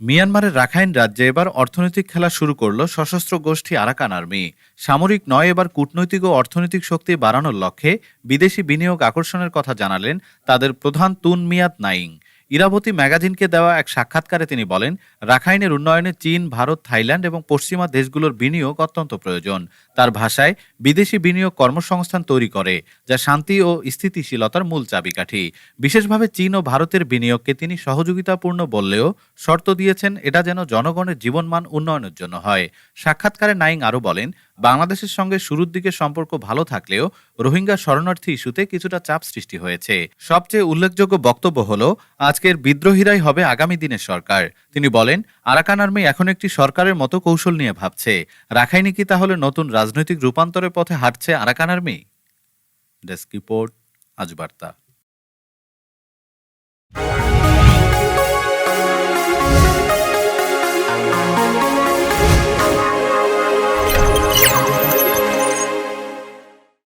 মিয়ানমারের রাখাইন রাজ্যে এবার অর্থনৈতিক খেলা শুরু করল সশস্ত্র গোষ্ঠী আরাকান আর্মি। সামরিক নয়, এবার কূটনৈতিক ও অর্থনৈতিক শক্তি বাড়ানোর লক্ষ্যে বিদেশি বিনিয়োগ আকর্ষণের কথা জানালেন তাদের প্রধান তুন মিয়াত নাইং। ইরাবতী ম্যাগাজিনকে দেওয়া এক সাক্ষাৎকারে তিনি বলেন, রাখাইনের উন্নয়নে চীন, ভারত, থাইল্যান্ড এবং পশ্চিমা দেশগুলোর বিনিয়োগ অত্যন্ত প্রয়োজন। তার ভাষায়, বিদেশি বিনিয়োগ কর্মসংস্থান তৈরি করে, যা শান্তি ও স্থিতিশীলতার মূল চাবিকাঠি। বিশেষভাবে চীন ও ভারতের বিনিয়োগকে তিনি সহযোগিতাপূর্ণ বললেও শর্ত দিয়েছেন, এটা যেন জনগণের জীবনমান উন্নয়নের জন্য হয়। সাক্ষাৎকারে নাইং আরও বলেন বাংলাদেশের সঙ্গে শুরুর দিকে সম্পর্ক ভালো থাকলেও রোহিঙ্গা শরণার্থী ইস্যুতে কিছুটা চাপ সৃষ্টি হয়েছে। সবচেয়ে উল্লেখযোগ্য বক্তব্য হল, আজকের বিদ্রোহীরাই হবে আগামী দিনের সরকার। তিনি বলেন, আরাকান আর্মি এখন একটি সরকারের মতো কৌশল নিয়ে ভাবছে। রাখাইনি কি তাহলে নতুন রাজনৈতিক রূপান্তরের পথে হাঁটছে আরাকান আর্মি? ডেস্ক রিপোর্ট আজ বার্তা